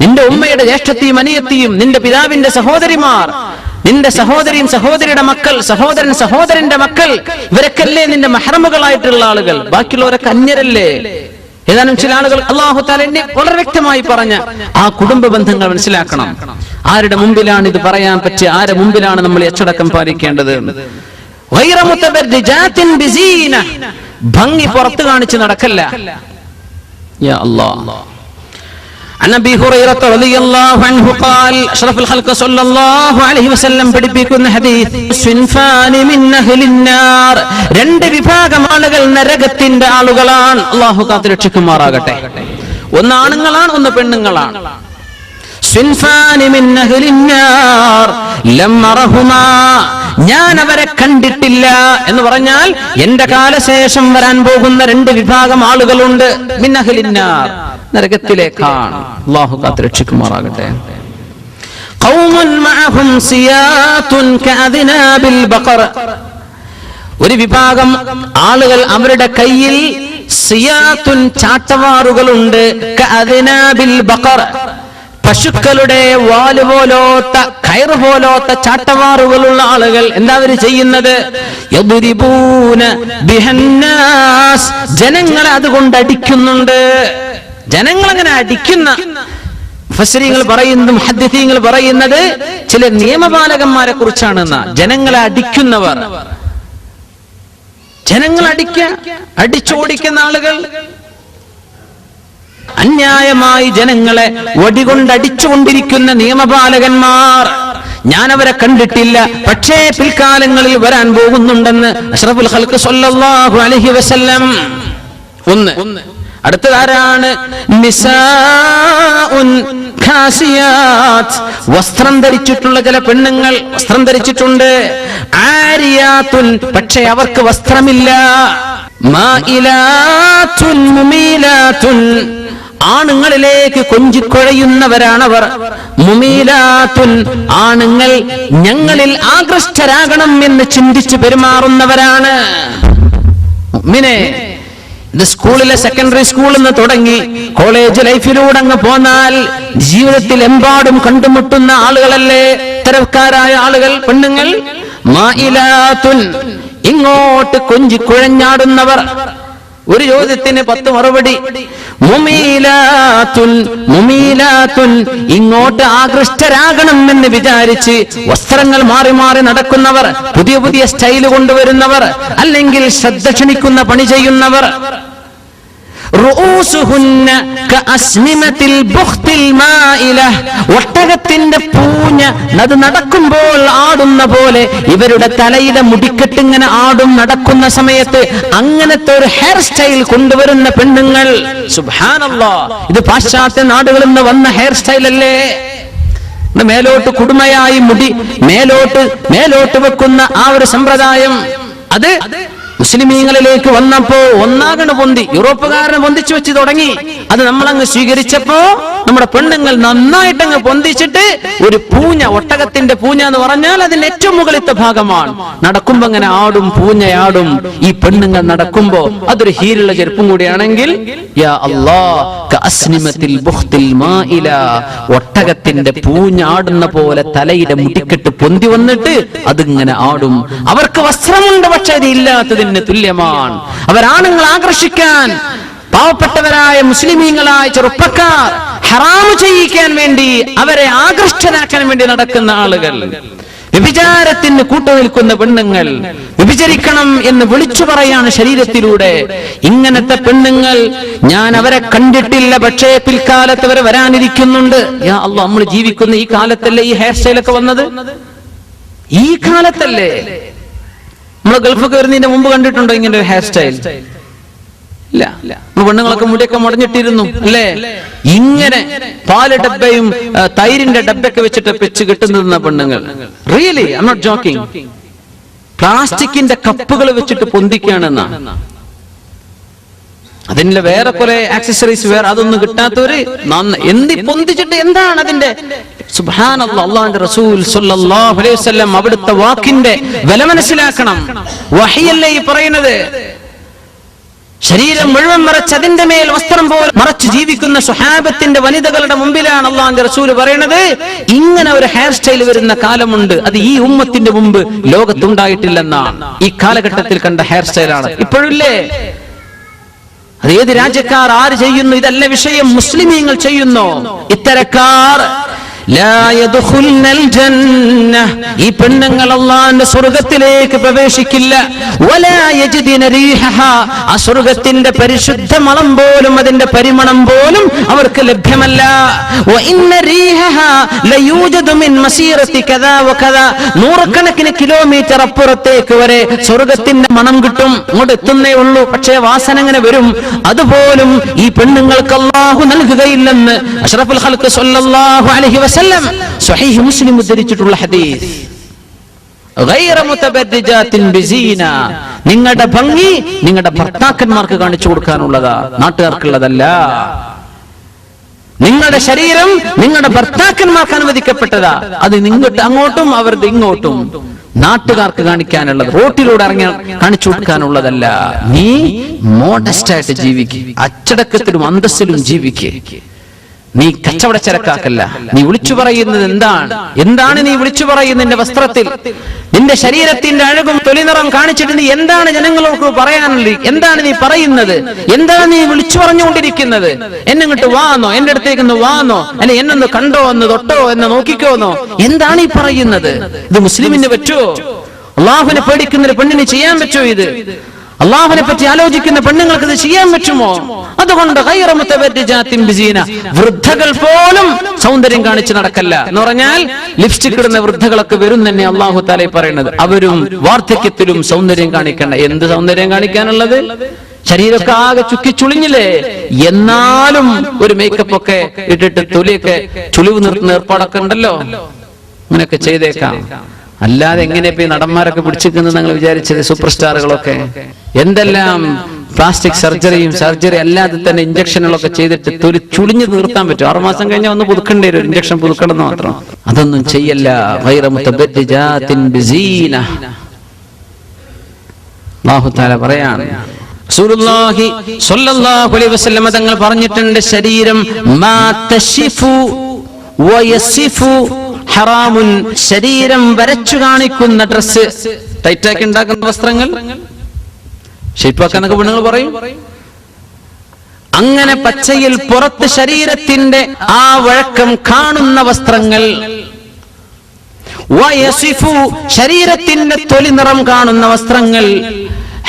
നിന്റെ ഉമ്മയുടെ ജ്യേഷ്ഠത്തെയും അനിയത്തിയും നിന്റെ പിതാവിന്റെ സഹോദരിമാർ നിന്റെ സഹോദരിയും സഹോദരിയുടെ മക്കൾ സഹോദരൻ സഹോദരന്റെ മക്കൾ ഇവരൊക്കെയല്ലേ നിന്റെ മഹറമുകളായിട്ടുള്ള ആളുകൾ? ബാക്കിയുള്ളവരൊക്കെ അന്യരല്ലേ? ഏതാനും ചില ആളുകൾ അള്ളാഹു താല എന്നെ വളരെ വ്യക്തമായി പറഞ്ഞ ആ കുടുംബ ബന്ധങ്ങൾ മനസ്സിലാക്കണം. ആരുടെ മുമ്പിലാണ് ഇത് പറയാൻ പറ്റിയ? ആരുടെ മുമ്പിലാണ് നമ്മൾ അച്ചടക്കം പാലിക്കേണ്ടത്. ഭംഗി പുറത്ത് കാണിച്ച് നടക്കല്ല. പഠിപ്പിക്കുന്ന രണ്ട് വിഭാഗം ആളുകൾ നരകത്തിന്റെ ആളുകളാണ്. അല്ലാഹു കാത്ത് രക്ഷിക്കുമാറാകട്ടെ. ഒന്ന് ആണുങ്ങളാണ് ഒന്ന് പെണ്ണുങ്ങളാണ്. സിൻഫാനി മിൻ അഹ്ലിൻ നാർ ലം അറഹുമാ. ഞാൻ അവരെ കണ്ടിട്ടില്ല എന്ന് പറഞ്ഞാൽ എന്റെ കാലശേഷം വരാൻ പോകുന്ന രണ്ട് വിഭാഗം ആളുകളുണ്ട്. മിന്നഹലിന്നാർ. നരകത്തിലേക്കാണ്. അള്ളാഹു കാത്ത് രക്ഷിക്കുമാറാകട്ടെ. ഒരു വിഭാഗം ആളുകൾ അവരുടെ കയ്യിൽ സിയാത്തുൻ ചാട്ടവാറുകളുണ്ട്. പശുക്കളുടെ വാലുപോലോത്ത കയറ് പോലോത്ത ചാട്ടവാറുകളുള്ള ആളുകൾ എന്താ അവർ ചെയ്യുന്നത്? ജനങ്ങളെ അതുകൊണ്ട് അടിക്കുന്നുണ്ട്. ജനങ്ങൾ അങ്ങനെ അടിക്കുന്ന ഫസരിങ്ങൾ പറയുന്നതും ഹദ്യങ്ങൾ പറയുന്നത് ചില നിയമപാലകന്മാരെ കുറിച്ചാണെന്ന ജനങ്ങളെ അടിക്കുന്നവർ. ജനങ്ങൾ അടിക്ക അടിച്ചോടിക്കുന്ന ആളുകൾ അന്യായമായി ജനങ്ങളെ വടികൊണ്ടടിച്ചുകൊണ്ടിരിക്കുന്ന നിയമപാലകന്മാർ ഞാൻ അവരെ കണ്ടിട്ടില്ല. പക്ഷേ പിൽക്കാലങ്ങളിൽ വരാൻ പോകുന്നുണ്ടെന്ന് അഷ്റഫുൽ ഹൽക്ക് സല്ലല്ലാഹു അലൈഹി വസല്ലം ഒന്ന്. അടുത്തതാരാണ്? വസ്ത്രം ധരിച്ചിട്ടുള്ള ചില പെണ്ണുങ്ങൾ വസ്ത്രം ധരിച്ചിട്ടുണ്ട്. ആരിയാത്തുൻ പക്ഷെ അവർക്ക് വസ്ത്രമില്ല. മുമീലാത്തുൻ. ആണുങ്ങളിലേക്ക് കൊഞ്ചിക്കൊഴയുന്നവരാണവർ. മുമീലാത്തുൻ ആണുങ്ങൾ ഞങ്ങളിൽ ആകൃഷ്ടരാകണം എന്ന് ചിന്തിച്ചു പെരുമാറുന്നവരാണ്. മിനെ ഇത് സ്കൂളിലെ സെക്കൻഡറി സ്കൂളിൽ നിന്ന് തുടങ്ങി കോളേജ് ലൈഫിലൂടെ അങ്ങ് പോന്നാൽ ജീവിതത്തിൽ എമ്പാടും കണ്ടുമുട്ടുന്ന ആളുകളല്ലേ? ഇത്തരക്കാരായ ആളുകൾ പെണ്ണുങ്ങൾ? മായിലാത്തുൻ ഇങ്ങോട്ട് കൊഞ്ചി കുഴഞ്ഞാടുന്നവർ ഒരു ചോദ്യത്തിന് പത്ത് മറുപടി. ഇങ്ങോട്ട് ആകൃഷ്ടരാകണം എന്ന് വിചാരിച്ച് വസ്ത്രങ്ങൾ മാറി മാറി നടക്കുന്നവർ പുതിയ പുതിയ സ്റ്റൈൽ കൊണ്ടുവരുന്നവർ അല്ലെങ്കിൽ ശ്രദ്ധ ക്ഷണിക്കുന്ന പണി ചെയ്യുന്നവർ ഒട്ടകത്തിന്റെ പൂഞ്ഞ അത് നടക്കുമ്പോൾ ആടുന്ന പോലെ ഇവരുടെ തലയിലെ മുടിക്കെട്ട് ഇങ്ങനെ ആടും നടക്കുന്ന സമയത്ത് അങ്ങനത്തെ ഒരു ഹെയർ സ്റ്റൈൽ കൊണ്ടുവരുന്ന പെണ്ണുങ്ങൾ. ഇത് പാശ്ചാത്യ നാടുകളിൽ നിന്ന് വന്ന ഹെയർ സ്റ്റൈൽ അല്ലേ? മേലോട്ട് കുടുമയായി മുടി മേലോട്ട് മേലോട്ട് വെക്കുന്ന ആ ഒരു സമ്പ്രദായം. അത് മുസ്ലിമീങ്ങളിലേക്ക് വന്നപ്പോ ഒന്നാകണ പൊന്തി. യൂറോപ്പുകാരനെ പൊന്തിച്ചു വെച്ച് തുടങ്ങി. അത് നമ്മൾ അങ്ങ് സ്വീകരിച്ചപ്പോ നമ്മുടെ പെണ്ണുങ്ങൾ നന്നായിട്ട് അങ്ങ് പൊന്തിച്ചിട്ട് ഒരു പൂഞ്ഞ ഒട്ടകത്തിന്റെ പൂഞ്ഞ എന്ന് പറഞ്ഞാൽ അതിന്റെ ഏറ്റവും മുകളിലത്തെ ഭാഗമാണ്. നടക്കുമ്പോ അങ്ങനെ ആടും പൂഞ്ഞയാടും. ഈ പെണ്ണുങ്ങൾ നടക്കുമ്പോ അതൊരു ഹീരുള്ള ചെരുപ്പും കൂടിയാണെങ്കിൽ ഒട്ടകത്തിന്റെ പൂഞ്ഞാടുന്ന പോലെ തലയുടെ മുടിക്കെട്ട് പൊന്തി വന്നിട്ട് അതിങ്ങനെ ആടും. അവർക്ക് വസ്ത്രമുണ്ട് പക്ഷെ അത് ഇല്ലാത്തതിന് തുല്യമാണ്. അവരാണുങ്ങൾ ആകർഷിക്കാൻ പാവപ്പെട്ടവരായ മുസ്ലിമീങ്ങളായ ചെറുപ്പക്കാർ ഹറാമ് ചെയ്യിക്കാൻ വേണ്ടി അവരെ ആകൃഷ്ടരാക്കാൻ വേണ്ടി നടക്കുന്ന ആളുകൾ. വ്യഭിചാരത്തിന് കൂട്ടുനിൽക്കുന്ന പെണ്ണുങ്ങൾ വ്യഭിചരിക്കണം എന്ന് വിളിച്ചു പറയാണ് ശരീരത്തിലൂടെ. ഇങ്ങനത്തെ പെണ്ണുങ്ങൾ ഞാൻ അവരെ കണ്ടിട്ടില്ല പക്ഷേ പിൽക്കാലത്ത് അവർ വരാനിരിക്കുന്നുണ്ട്. യാ നമ്മൾ ജീവിക്കുന്ന ഈ കാലത്തല്ലേ ഈ ഹെയർ സ്റ്റൈലൊക്കെ വന്നത്? ഈ കാലത്തല്ലേ? നമ്മൾ ഗൾഫൊക്കെ വരുന്നതിന്റെ മുമ്പ് കണ്ടിട്ടുണ്ടോ ഇങ്ങനെ ഒരു ഹെയർ സ്റ്റൈൽ ഇല്ല. പെണ്ണുങ്ങളൊക്കെ മുടിയൊക്കെ മുടഞ്ഞിട്ടിരുന്നു അല്ലേ? ഇങ്ങനെ പാൽ ഡബ്ബയും തൈരിന്റെ ഡബ്ബയൊക്കെ വെച്ചിട്ട് വെച്ച് കിട്ടുന്ന പെണ്ണുങ്ങൾ? റിയലി ഐ നോട്ട് ജോക്കിംഗ് പ്ലാസ്റ്റിക്കിന്റെ കപ്പുകൾ വെച്ചിട്ട് പൊന്തിക്കുകയാണെന്നാണ് അതിന്റെ വേറെ കുറെ ആക്സസറീസ് വേറെ അതൊന്നും കിട്ടാത്തവര് നന്ന എന്തി പൊന്തിച്ചിട്ട് എന്താണ് അതിന്റെ സുബ്ഹാനല്ലാഹ് അള്ളാഹുവിന്റെ റസൂൽ സ്വല്ലല്ലാഹു അലൈഹി വസല്ലം അവിടുത്തെ വാക്കിന്റെ വില മനസ്സിലാക്കണം. വഹിയല്ലേ ഈ പറയുന്നത്? ശരീരം മുഴുവൻ മറച്ച് അതിന്റെ മേൽ വസ്ത്രം പോലെ മറച്ച് ജീവിക്കുന്ന സുഹാബത്തിന്റെ വനിതകളുടെ മുമ്പിലാണ് അള്ളാഹിന്റെ റസൂൽ പറയുന്നത്. ഇങ്ങനെ ഒരു ഹെയർ സ്റ്റൈൽ വരുന്ന കാലമുണ്ട്. അത് ഈ ഉമ്മത്തിന്റെ മുമ്പ് ലോകത്തുണ്ടായിട്ടില്ലെന്നാണ്. ഈ കാലഘട്ടത്തിൽ കണ്ട ഹെയർ സ്റ്റൈലാണ് ഇപ്പോഴില്ലേ? അത് ഏത് രാജ്യക്കാർ ആര് ചെയ്യുന്നു? ഇതല്ല വിഷയം. മുസ്ലിമീങ്ങൾ ചെയ്യുന്നു. ഇത്തരക്കാർ. ഈ പെണ്ണുങ്ങൾ അള്ളാന്റെ സ്വർഗത്തിലേക്ക് പ്രവേശിക്കില്ല. ആ സ്വർഗത്തിന്റെ പരിശുദ്ധ മണം പോലും അതിന്റെ പരിമണം പോലും അവർക്ക് ലഭ്യമല്ല. നൂറുകണക്കിന് കിലോമീറ്റർ അപ്പുറത്തേക്ക് വരെ സ്വർഗത്തിന്റെ മണം കിട്ടും. ഇങ്ങോട്ട് എത്തുന്നേ ഉള്ളൂ. പക്ഷേ വാസന അങ്ങനെ വരും. അതുപോലും ഈ പെണ്ണുങ്ങൾക്ക് അള്ളാഹു നൽകുകയില്ലെന്ന് അഷ്റഫുൽ ഖൽഖ് സ്വല്ലല്ലാഹു അലൈഹി വസല്ലം സ്വഹീഹ് മുസ്ലിം ഉദ്ധരിച്ചിട്ടുള്ള ഹദീസ്. നിങ്ങളുടെ ഭംഗി നിങ്ങളുടെ ഭർത്താക്കന്മാർക്ക് കാണിച്ചു കൊടുക്കാനുള്ളതാ. നാട്ടുകാർക്കുള്ളതല്ല. നിങ്ങളുടെ ശരീരം നിങ്ങളുടെ ഭർത്താക്കന്മാർക്ക് അനുവദിക്കപ്പെട്ടതാ. അത് നിങ്ങോട്ട് അങ്ങോട്ടും അവരുടെ ഇങ്ങോട്ടും നാട്ടുകാർക്ക് കാണിക്കാനുള്ളത് റോട്ടിലൂടെ ഇറങ്ങി കാണിച്ചു കൊടുക്കാനുള്ളതല്ല. നീ മോഡസ്റ്റ് ആയിട്ട് ജീവിക്കുക അച്ചടക്കത്തിലും അന്തസ്സിലും ജീവിക്കുക നീ കച്ചവടച്ചരക്കാക്കല്ല നീ വിളിച്ചു പറയുന്നത് എന്താണ്? എന്താണ് നീ വിളിച്ചു പറയുന്നത് നിന്റെ വസ്ത്രത്തിൽ? നിന്റെ ശരീരത്തിന്റെ അഴകും തൊലിനിറം കാണിച്ചിട്ട് നീ എന്താണ് ജനങ്ങളോട് പറയാനുള്ള എന്താണ് നീ പറയുന്നത്? എന്താണ് നീ വിളിച്ചു പറഞ്ഞുകൊണ്ടിരിക്കുന്നത്? എന്നെ ഇങ്ങോട്ട് വാന്നോ? എന്റെ അടുത്തേക്ക് ഒന്ന് വാന്നോ? അല്ലെ എന്നൊന്ന് കണ്ടോ എന്ന് തൊട്ടോ എന്ന് നോക്കിക്കോന്നോ എന്താണ് ഈ പറയുന്നത്? ഇത് മുസ്ലിമിന് പറ്റുമോ അള്ളാഹുവിനെ പേടിക്കുന്ന ഒരു പെണ്ണിന് ചെയ്യാൻ പറ്റുമോ ഇത്? അള്ളാഹുവിനെ പറ്റി ആലോചിക്കുന്ന പെണ്ണുങ്ങൾക്ക് ഇത് ചെയ്യാൻ പറ്റുമോ? അതുകൊണ്ട്. വൃദ്ധകൾ പോലും സൗന്ദര്യം കാണിച്ച് നടക്കല്ല. എന്ന് പറഞ്ഞാൽ ലിപ്സ്റ്റിക് ഇടുന്ന വൃദ്ധകളൊക്കെ വരും തന്നെ അള്ളാഹു താലെ പറയുന്നത്. അവരും വാർദ്ധക്യത്തിലും സൗന്ദര്യം കാണിക്കണ്ട. എന്ത് സൗന്ദര്യം കാണിക്കാനുള്ളത്? ശരീരമൊക്കെ ആകെ ചുക്കി ചുളിഞ്ഞില്ലേ? എന്നാലും ഒരു മേക്കപ്പ് ഒക്കെ ഇട്ടിട്ട് തൊലിയൊക്കെ ചുളിവ് നിർത്തുന്ന ഏർപ്പാടൊക്കെ ഉണ്ടല്ലോ? അങ്ങനെയൊക്കെ ചെയ്തേക്കാം. അല്ലാതെ എങ്ങനെ ഇപ്പൊ നടന്മാരൊക്കെ പിടിച്ചിരിക്കുന്നത് നിങ്ങൾ വിചാരിച്ചത്? സൂപ്പർ സ്റ്റാറുകളൊക്കെ എന്തെല്ലാം പ്ലാസ്റ്റിക് സർജറിയും സർജറി അല്ലാതെ തന്നെ ഇഞ്ചക്ഷനുകളൊക്കെ ചെയ്തിട്ട് തൊലി ചുളിഞ്ഞു നിർത്താൻ പറ്റും? ആറുമാസം കഴിഞ്ഞാൽ ഒന്ന് പുതുക്കേണ്ടി വരും ഇഞ്ചക്ഷൻ പുതുക്കണമെന്ന് മാത്രം. അതൊന്നും ചെയ്യല്ല. പറയാണ്. തങ്ങൾ പറഞ്ഞിട്ടുണ്ട് ശരീരം ഹറാമുൻ ശരീരം വരച്ചു കാണിക്കുന്ന ഡ്രസ് ടൈറ്റാക്കി ഉണ്ടാക്കുന്ന വസ്ത്രങ്ങൾ. ഷെയ്പ്പാക്കാനൊക്കെ പെണ്ണുങ്ങൾ പറയും. അങ്ങനെ പച്ചയിൽ പുറത്ത് ശരീരത്തിന്റെ ആ വഴക്കം കാണുന്ന വസ്ത്രങ്ങൾ. ശരീരത്തിന്റെ തൊലി നിറം കാണുന്ന വസ്ത്രങ്ങൾ.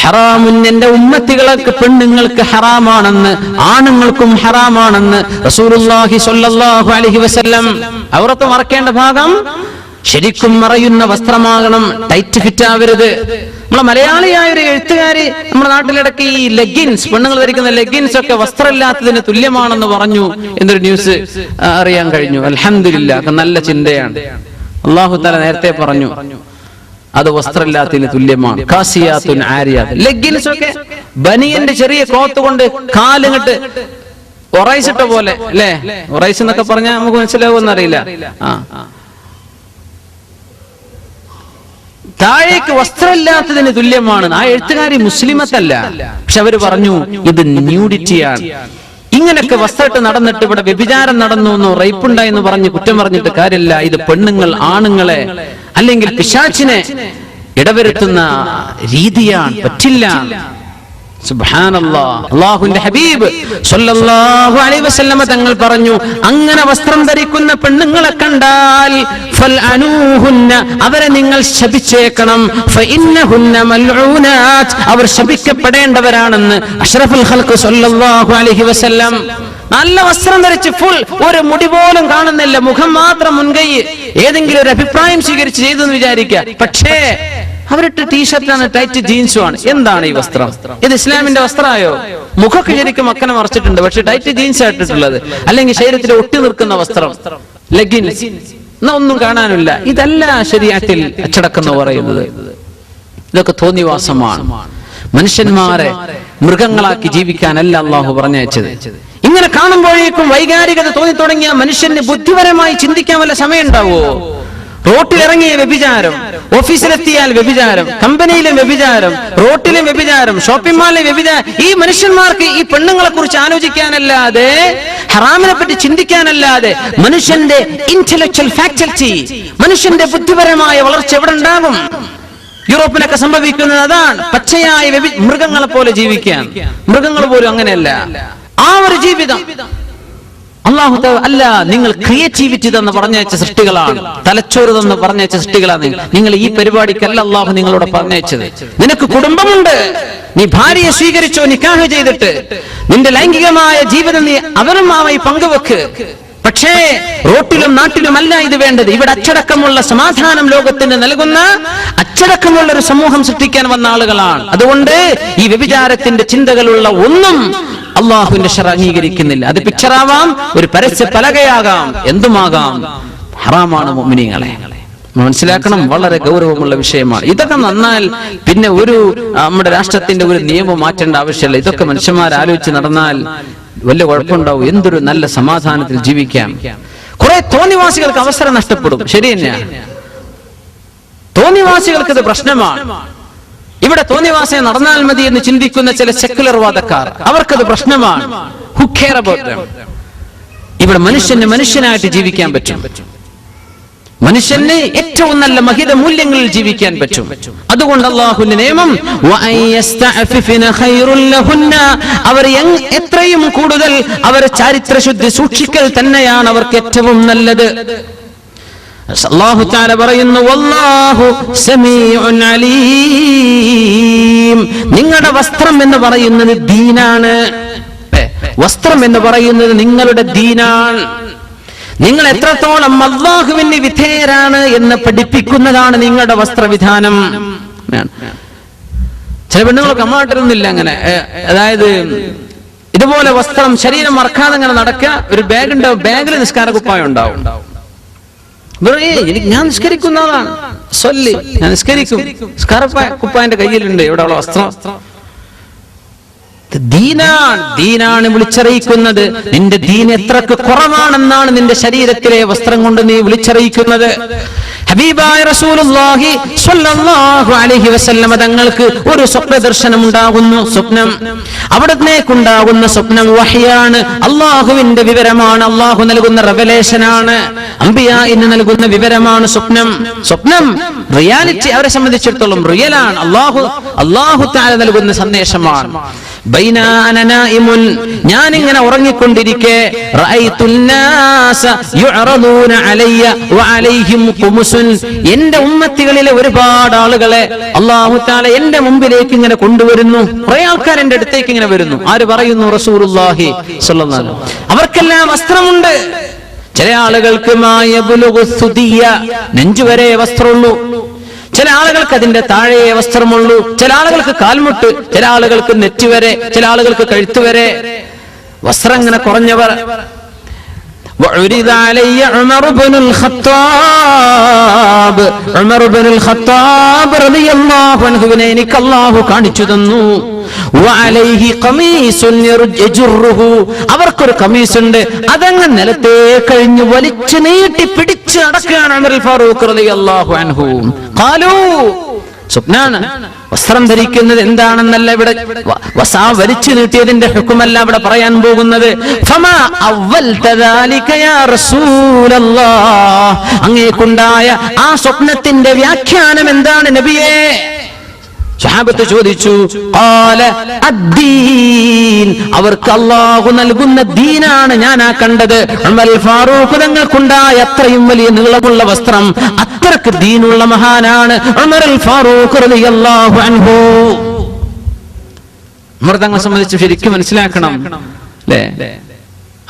ഹറാമുൻ എന്റെ ഉമ്മത്തികളൊക്കെ പെണ്ണുങ്ങൾക്ക് ഹറാമാണെന്ന് ആണുങ്ങൾക്കും ഹറാമാണെന്ന് റസൂലുള്ളാഹി സ്വല്ലല്ലാഹു അലൈഹി വസല്ലം അവരത്ത് മറക്കേണ്ട ഭാഗം ശരിക്കും മറയുന്ന വസ്ത്രമാകണം ടൈറ്റ് ഫിറ്റ് ആവരുത്. നമ്മളെ മലയാളിയായ ഒരു എഴുത്തുകാര് നമ്മുടെ നാട്ടിലിടയ്ക്ക് ഈ ലെഗിൻസ് പെണ്ണുങ്ങൾ ധരിക്കുന്ന ലെഗിൻസ് ഒക്കെ വസ്ത്രമില്ലാത്തതിന് തുല്യമാണെന്ന് പറഞ്ഞു എന്നൊരു ന്യൂസ് അറിയാൻ കഴിഞ്ഞു. അലഹമില്ല നല്ല ചിന്തയാണ്. അള്ളാഹു തല നേരത്തെ പറഞ്ഞു. അത് വസ്ത്രമില്ലാത്തതിന് തുല്യമാണ്. കാസിയാത്തുൻ ആരിയാത്ത് ലെഗിൻസ് ഒക്കെ ബനിയന്റെ ചെറിയ ക്ലോത്ത് കൊണ്ട് കാലിങ്ങട്ട് ഒറൈസിട്ട പോലെ അല്ലേ? ഒറൈസ് എന്നൊക്കെ പറഞ്ഞാൽ നമുക്ക് മനസ്സിലാവുമെന്നറിയില്ല ആ. താഴേക്ക് വസ്ത്രമില്ലാത്തതിന് തുല്യമാണ്. ആ എഴുത്തുകാരി മുസ്ലിമത്തല്ല. പക്ഷെ അവർ പറഞ്ഞു ഇത് ന്യൂഡിറ്റിയാണ്. ഇങ്ങനൊക്കെ വസ്ത്രമിട്ട് നടന്നിട്ട് ഇവിടെ വ്യഭിചാരം നടന്നു റേപ്പുണ്ടായി എന്ന് പറഞ്ഞ് കുറ്റം പറഞ്ഞിട്ട് കാര്യമില്ല. ഇത് പെണ്ണുങ്ങൾ ആണുങ്ങളെ അല്ലെങ്കിൽ പിശാച്ചിനെ ഇടവരുത്തുന്ന രീതിയാണ് പറ്റില്ല. ഹബീബ് സല്ലല്ലാഹു അലൈഹി വസല്ലമ തങ്ങൾ പറഞ്ഞു അങ്ങനെ വസ്ത്രം ധരിക്കുന്ന പെണ്ണുങ്ങളെ കണ്ടാൽ ഫൽഅനൂഹുന്ന അവരെ നിങ്ങൾ ശപിച്ചേക്കണം. ഫഇന്നഹുന്ന മൽഊനാത്ത് അവർ ശപിക്കപ്പെടേണ്ടവരാണെന്ന് അഷ്റഫുൽ ഖൽഖ് സല്ലല്ലാഹു അലൈഹി വസല്ലം നല്ല വസ്ത്രം ധരിച്ച് ഫുൾ ഒരു മുടി പോലും കാണുന്നില്ല. മുഖം മാത്രം മുൻകൈ ഏതെങ്കിലും ഒരു അഭിപ്രായം സ്വീകരിച്ച് ചെയ്തു എന്ന് വിചാരിക്കുക. പക്ഷേ അവരിട്ട് ടീഷർട്ടാണ് ടൈറ്റ് ജീൻസും ആണ്. എന്താണ് ഈ വസ്ത്രം? ഇത് ഇസ്ലാമിന്റെ വസ്ത്രമായോ? മുഖമൊക്കെ ശരിക്കും മക്കനെ മറച്ചിട്ടുണ്ട്. പക്ഷെ ടൈറ്റ് ജീൻസ് ആയിട്ടിട്ടുള്ളത് അല്ലെങ്കിൽ ശരീരത്തിൽ ഒട്ടി നിൽക്കുന്ന വസ്ത്രം. ലെഗിൻസ് എന്നാ ഒന്നും കാണാനില്ല. ഇതല്ല ശരിയാറ്റിൽ അച്ചടക്കെന്ന് പറയുന്നത്. ഇതൊക്കെ തോന്നിവാസമാണ്. മനുഷ്യന്മാരെ മൃഗങ്ങളാക്കി ജീവിക്കാനല്ല അള്ളാഹു പറഞ്ഞയച്ചത്. ഇങ്ങനെ കാണുമ്പോഴേക്കും വൈകാരികത തോന്നി തുടങ്ങിയ മനുഷ്യന് ബുദ്ധിപരമായി ചിന്തിക്കാൻ വല്ല സമയം ഉണ്ടാവോ റോട്ടിലിറങ്ങിയ വ്യഭിചാരം ഓഫീസിലെത്തിയാൽ വ്യഭിചാരം കമ്പനിയിലെ വ്യഭിചാരം റോട്ടിലെ വ്യഭിചാരം ഷോപ്പിംഗ് മാളിലെ വ്യഭിചാരം ഈ മനുഷ്യന്മാർക്ക് ഈ പെണ്ണുങ്ങളെ കുറിച്ച് ആലോചിക്കാനല്ലാതെ ഹറാമിനെ പറ്റി ചിന്തിക്കാനല്ലാതെ മനുഷ്യന്റെ ഇന്റലക്ച്വൽ ഫാക്കൽറ്റി മനുഷ്യന്റെ ബുദ്ധിപരമായ വളർച്ച എവിടെ ഉണ്ടാകും? യൂറോപ്പിലൊക്കെ സംഭവിക്കുന്നത് അതാണ്. പച്ചയായ മൃഗങ്ങളെ പോലെ ജീവിക്കാൻ. മൃഗങ്ങൾ പോലും അങ്ങനെയല്ല. ആ ഒരു ജീവിതം അള്ളാഹു അല്ല നിങ്ങൾ ക്രിയേറ്റിവിറ്റി തന്ന് പറഞ്ഞയച്ച സൃഷ്ടികളാണ്. തലച്ചോറ് തന്ന് പറഞ്ഞയച്ച സൃഷ്ടികളാണ്. നിങ്ങൾ. ഈ പരിപാടിക്കല്ല അള്ളാഹു നിങ്ങളോട് പറഞ്ഞയച്ചത്. നിനക്ക് കുടുംബമുണ്ട്. നീ ഭാര്യയെ സ്വീകരിച്ചോ നിക്കാഹ് ചെയ്തിട്ട്. നിന്റെ ലൈംഗികമായ ജീവിതം നീ അവനുമായി പങ്കുവെക്ക്. പക്ഷേ റോട്ടിലും നാട്ടിലുമല്ല ഇത് വേണ്ടത്. ഇവിടെ അച്ചടക്കമുള്ള സമാധാനം ലോകത്തിന് നൽകുന്ന അച്ചടക്കമുള്ള ഒരു സമൂഹം സൃഷ്ടിക്കാൻ വന്ന ആളുകളാണ്. അതുകൊണ്ട് ഈ വ്യഭിചാരത്തിന്റെ ചിന്തകളുള്ള ഒന്നും അള്ളാഹുവിന്റെ ഷർ അംഗീകരിക്കുന്നില്ല. അത് പിക്ചറാവാം ഒരു പരസ്യ പലകയാകാം. എന്തുമാകാം? ഹറാമാണ് മുഅ്മിനീങ്ങളെ. മനസ്സിലാക്കണം വളരെ ഗൗരവമുള്ള വിഷയമാണ്. ഇതൊക്കെ നന്നാൽ പിന്നെ ഒരു നമ്മുടെ രാഷ്ട്രത്തിന്റെ ഒരു നിയമം മാറ്റേണ്ട ആവശ്യമില്ല. ഇതൊക്കെ മനുഷ്യന്മാർ ആലോചിച്ച് നടന്നാൽ വലിയ കുഴപ്പമുണ്ടാവും. എന്തൊരു നല്ല സമാധാനത്തിൽ ജീവിക്കാം. കുറെ തോന്നിവാസികൾക്ക് അവസരം നഷ്ടപ്പെടും. ശരി തന്നെയാണ് തോന്നിവാസികൾക്ക് ഇത് പ്രശ്നമാണ്. ഇവിടെ തോന്നിവാസം നടന്നാൽ മതി എന്ന് ചിന്തിക്കുന്ന ചില സെക്കുലർ വാദക്കാർ അവർക്കത് പ്രശ്നമാണ്? ഇവിടെ മനുഷ്യന് മനുഷ്യനായിട്ട് ജീവിക്കാൻ പറ്റും മനുഷ്യന് ഏറ്റവും നല്ല മഹിത മൂല്യങ്ങളിൽ ജീവിക്കാൻ പറ്റും അതുകൊണ്ട് അള്ളാഹുന്റെ നിയമം. അവർ എത്രയും കൂടുതൽ അവർ ചാരിത്രശുദ്ധി സൂക്ഷിക്കൽ തന്നെയാണ് അവർക്ക് ഏറ്റവും നല്ലത് അല്ലാഹു തആല പറയുന്നു നിങ്ങളുടെ വസ്ത്രം എന്ന് പറയുന്നത് ദീനാണ്. വസ്ത്രം എന്ന് പറയുന്നത് നിങ്ങളുടെ ദീനാണ്. നിങ്ങൾ എത്രത്തോളം അള്ളാഹുവിന് വിധേയരാണ് എന്ന് പഠിപ്പിക്കുന്നതാണ് നിങ്ങളുടെ വസ്ത്രവിധാനം. ചില പെണ്ണുങ്ങളൊക്കെ അമ്മാട്ടിരുന്നില്ല അങ്ങനെ. അതായത് ഇതുപോലെ വസ്ത്രം ശരീരം മറക്കാതെ അങ്ങനെ നടക്കുക ഒരു ബാഗ് ഉണ്ടാവും ബാഗിൽ നിസ്കാര കുപ്പായം ഉണ്ടാവും. എനിക്ക് ഞാൻ നിസ്കരിക്കുന്ന ആളാണ്. സൊല്ലി ഞാൻ നിസ്കരിക്കും. നിസ്കാര കുപ്പായന്റെ കയ്യിലുണ്ട്. ഇവിടെ ഉള്ള വസ്ത്രം? ദീനാണ് ദീനാണ് വിളിച്ചറിയിക്കുന്നത്. നിന്റെ ദീൻ എത്രക്ക് കുറവാണെന്നാണ് നിന്റെ ശരീരത്തിലെ വസ്ത്രം കൊണ്ട് നീ വിളിച്ചറിയിക്കുന്നത്. ഹബീബായ റസൂലുള്ളാഹി സ്വല്ലല്ലാഹു അലൈഹി വസല്ലമ തങ്ങൾക്ക് ഒരു സ്വപ്ന ദർശനം ഉണ്ടാകുന്നു സ്വപ്നം. അവിടത്തേക്കുണ്ടാകുന്ന സ്വപ്നം വഹിയാണ്. അള്ളാഹുവിന്റെ വിവരമാണ്. അള്ളാഹു നൽകുന്ന റവലേഷനാണ്. അംബിയ ഇന്ന് നൽകുന്ന വിവരമാണ് സ്വപ്നം. സ്വപ്നം റിയാലിറ്റി അവരെ സംബന്ധിച്ചിടത്തോളം റിയലാണ്. അള്ളാഹു അള്ളാഹു താല നൽകുന്ന സന്ദേശമാണ്. നായിമുൻ. ഞാനിങ്ങനെ ഉറങ്ങിക്കൊണ്ടിരിക്കെ. എന്റെ ഉമ്മത്തികളിലെ ഒരുപാട് ആളുകളെ അള്ളാഹു താല എന്റെ മുമ്പിലേക്ക് ഇങ്ങനെ കൊണ്ടുവരുന്നു കുറെ ആൾക്കാർ എന്റെ അടുത്തേക്ക് ഇങ്ങനെ വരുന്നു ആര് പറയുന്നു അലൈഹി അവർക്കെല്ലാം വസ്ത്രമുണ്ട് ചില ആളുകൾക്ക് മായ. നെഞ്ചുവരെ വസ്ത്രമുള്ളൂ ചില ആളുകൾക്ക് അതിന്റെ താഴെയെ വസ്ത്രമുള്ളൂ. ചില ആളുകൾക്ക് കാൽമുട്ട് ചില ആളുകൾക്ക് നെറ്റ് വരെ ചില ആളുകൾക്ക് കഴുത്ത് വരെ. വസ്ത്രം ഇങ്ങനെ കുറഞ്ഞവർ. എനിക്ക് അള്ളാഹു കാണിച്ചു തന്നു. അവർക്കൊരു കമ്മീസുണ്ട് അതങ്ങ് നിലത്തെ കഴിഞ്ഞ് വലിച്ചു നീട്ടി പിടിച്ചു നടക്കുകയാണ് ഫാറൂഖ് അൻഹു. സ്വപ്നാണ്. വസ്ത്രം ധരിക്കുന്നത് എന്താണെന്നല്ല ഇവിടെ വസാ വലിച്ചു നീട്ടിയതിന്റെ ഹുക്കുമല്ല ഇവിടെ പറയാൻ പോകുന്നത്. അങ്ങേക്കുണ്ടായ ആ സ്വപ്നത്തിന്റെ വ്യാഖ്യാനം എന്താണ് നബിയേ? സഹാബത്ത് ചോദിച്ചു. അവർക്ക് അള്ളാഹു നൽകുന്ന ദീനാണ് ഞാൻ ആ കണ്ടത് ഫാറൂഖ് തങ്ങൾക്കുണ്ടായ അത്രയും വലിയ നീളമുള്ള വസ്ത്രം അത്രയ്ക്ക് ദീനുള്ള മഹാനാണ് ഫാറൂഖ് അൻഹു. ഉമർ തങ്ങളെ സംബന്ധിച്ച് ശരിക്കും മനസ്സിലാക്കണം. അല്ലേ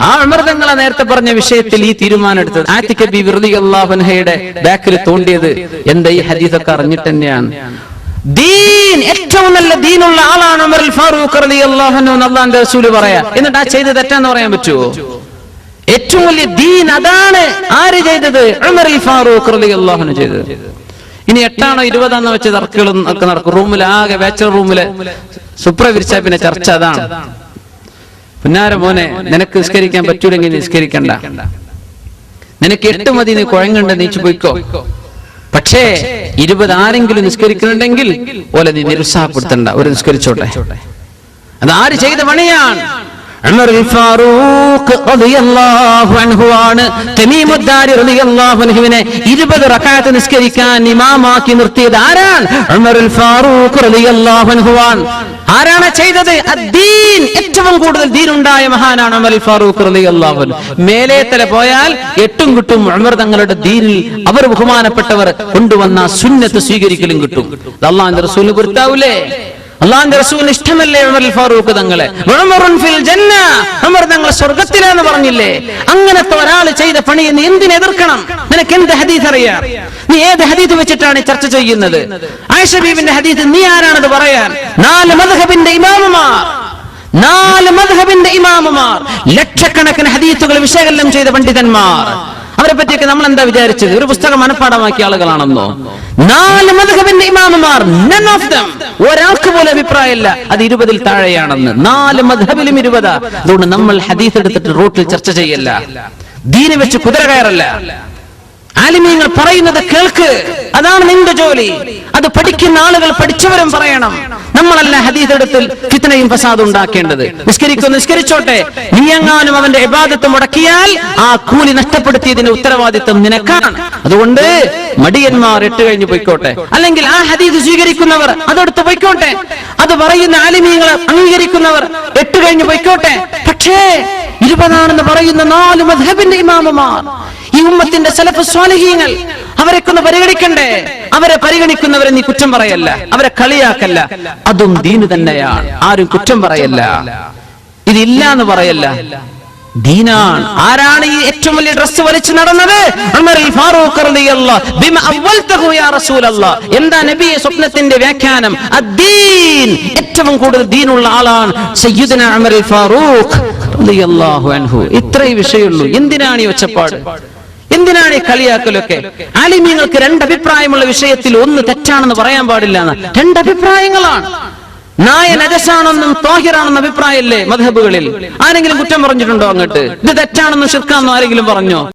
ആ അമൃതങ്ങളെ നേരത്തെ പറഞ്ഞ വിഷയത്തിൽ ഈ തീരുമാനം എടുത്തത് ആറ്റിക്കബി വിറുതി അള്ളാഹുൻഹയുടെ ബാക്കിൽ തോണ്ടിയത് എന്താ? ഈ ഹദീസൊക്കെ അറിഞ്ഞിട്ട് തന്നെയാണ്. ദീൻ ഏറ്റവും നല്ല ദീനുള്ള ആളാണ് ഉമർ ഫാറൂഖ് അൻഹു എന്ന് അള്ളാന്റെ റസൂൽ പറയാ. എന്നിട്ട് ആ ചെയ്ത് തെറ്റാന്ന് പറയാൻ പറ്റുമോ ഏറ്റവും വലിയ ദീൻ അതാണ് ആര് ചെയ്തത്? ഉമർ ഫാറൂഖ് റളിയല്ലാഹു അൻഹു ചെയ്തത്. ഇനി എട്ടാണോ ഇരുപതാണോ വെച്ച് തർക്കുകളും ഒക്കെ നടക്കും. റൂമിൽ ആകെ ബാച്ചലർ റൂമിൽ സുപ്ര വിരിച്ച പിന്നെ ചർച്ച അതാണ്. പുന്നാര മോനെ നിനക്ക് നിസ്കരിക്കാൻ പറ്റൂലെങ്കിൽ നിസ്കരിക്കണ്ട. നിനക്ക് എട്ട് മതി നീ കുഴങ്ങണ്ട നീച്ചു പോയിക്കോ. പക്ഷേ ഇരുപത് ആരെങ്കിലും നിസ്കരിക്കുന്നുണ്ടെങ്കിൽ ഓലെ നീ നിരുത്സാഹപ്പെടുത്തണ്ട ഒരു നിസ്കരിച്ചോട്ടെ. അത് ആര് ചെയ്ത പണിയാണ്? ഉമർ ഫാറൂഖ് റളിയല്ലാഹു അൻഹു ആണ്. തമീമുദ്ദാരി റളിയല്ലാഹു അൻഹുവിനെ 20 റക്അത്ത് നിസ്കരിക്കാൻ ഇമാമാക്കി നിർത്തിയത് ഫാറൂഖ് ആരാണ് ചെയ്തത്? ഏറ്റവും കൂടുതൽ ദീനുണ്ടായ മഹാനാണ് അമർ ഫാറൂഖ് അൻഹു. മേലെ തല പോയാൽ എട്ടും കിട്ടും. ഉമർ തങ്ങളുടെ ദീനിൽ അവർ ബഹുമാനപ്പെട്ടവർ കൊണ്ടുവന്ന സുന്നത്ത് സ്വീകരിക്കലും കിട്ടും. അള്ളാഹിന്റെ റസൂലിന് പൊരുത്താവൂലേ? അള്ളാന്റെ റസൂലിന് ഇഷ്ടമല്ലേ ഉമർ ഫാറൂഖ് തങ്ങളെ? ഫിൽ ജന്ന ഉമർ തങ്ങളെ സ്വർഗത്തിലെന്ന് പറഞ്ഞില്ലേ? അങ്ങനത്തെ ഒരാൾ ചെയ്ത പണി നീ എന്തിനെ എതിർക്കണം? നിനക്ക് എന്ത് ഹദീസ് അറിയാം? നീ ഏത് ഹദീസ് വെച്ചിട്ടാണ് ചർച്ച ചെയ്യുന്നത്? ആയിഷ ബീബിന്റെ ഹദീസ് നീ ആരാണത് പറയാൻ? നാല് മദ്ഹബിന്റെ ഇമാമുമാർ. നാല് മദ്ഹബിന്റെ ഇമാമുമാർ. ലക്ഷക്കണക്കിന് ഹദീസുകൾ വിശകലനം ചെയ്ത പണ്ഡിതന്മാർ. അവരെ പറ്റിയൊക്കെ നമ്മൾ എന്താ വിചാരിച്ചത്? ഒരു പുസ്തകം മനഃപ്പാടമാക്കിയ ആളുകളാണെന്നോ? നാല് മധുഹബിന്റെ ഇമാമമാർ ഓഫ് ദം ഒരാൾക്ക് പോലും അഭിപ്രായമില്ല. അത് ഇരുപതിൽ താഴെയാണെന്ന്. നാല് മധുഹബിലും ഇരുപതാ. അതുകൊണ്ട് നമ്മൾ ഹദീസ് എടുത്തിട്ട് റൂട്ടിൽ ചർച്ച ചെയ്യല്ല. ദീന വെച്ച് കുതിര കയറല്ല. ആലിമീങ്ങൾ പറയുന്നത് കേൾക്ക്. അതാണ് നിന്റെ ജോലി. അത് പഠിക്കുന്ന ആളുകൾ പഠിച്ചവരും പറയണം. നമ്മളല്ല ഹദീസ് എടുത്തിൽ ഫിത്തനയും ഫസാദും ഉണ്ടാക്കേണ്ടത്. നിസ്കരിക്കും നിസ്കരിച്ചോട്ടെ. നീ എങ്ങാനും അവന്റെ ഇബാദത്ത് മുടക്കിയാൽ ആ കൂലി നഷ്ടപ്പെടുത്തിയതിന്റെ ഉത്തരവാദിത്വം നിനക്കാണ്. അതുകൊണ്ട് മടിയന്മാർ എട്ട് കഴിഞ്ഞ് പോയിക്കോട്ടെ. അല്ലെങ്കിൽ ആ ഹദീസ് സ്വീകരിക്കുന്നവർ അതെടുത്ത് പോയിക്കോട്ടെ. അത് പറയുന്ന ആലിമീങ്ങൾ അംഗീകരിക്കുന്നവർ എട്ട് കഴിഞ്ഞ് പോയിക്കോട്ടെ. പക്ഷേ ഇരുപതാണെന്ന് പറയുന്ന നാല് മധബിന്റെ ഇമാമമാർ ഈ ഉമ്മത്തിന്റെ സലഫ് സ്വാലിഹീങ്ങൾ അവരൊക്കെ ഒന്ന് പരിഗണിക്കണ്ടേ? അവരെ പരിഗണിക്കുന്നവരെ നീ കുറ്റം പറയല്ല. അവരെ കളിയാക്കല്ല. അതും ദീന് തന്നെയാണ്. ആരും കുറ്റം പറയല്ല. ഇതില്ല എന്ന് പറയല്ല. ദീനാണ്. ആരാണ് ഈ ഏറ്റവും വലിയ ഡ്രസ് വലിച്ച് നടന്നത്? ഫാറൂഖ് എന്താ നബിയെ സ്വപ്നത്തിന്റെ വ്യാഖ്യാനം? ഏറ്റവും കൂടുതൽ ദീനുള്ള ആളാണ് സയ്യിദുന ഫാറൂഖ് റളിയല്ലാഹു അൻഹു. ഇത്രേ വിഷയമുള്ളൂ എന്തിനാണ് ഈ ഒച്ചപ്പാട്? എന്തിനാണ് ഈ കളിയാക്കലൊക്കെ? ആലിമീങ്ങൾക്ക് രണ്ട് അഭിപ്രായമുള്ള വിഷയത്തിൽ ഒന്ന് തെറ്റാണെന്ന് പറയാൻ പാടില്ല രണ്ട് അഭിപ്രായങ്ങളാണ് നായ നജസാണെന്നും തോഹിറാണെന്നും അഭിപ്രായമല്ലേ മധബുകളിൽ ആരെങ്കിലും കുറ്റം പറഞ്ഞിട്ടുണ്ടോ അങ്ങോട്ട്? ഇത് തെറ്റാണെന്നും ഷിർക്കാണെന്നും ആരെങ്കിലും പറഞ്ഞോ?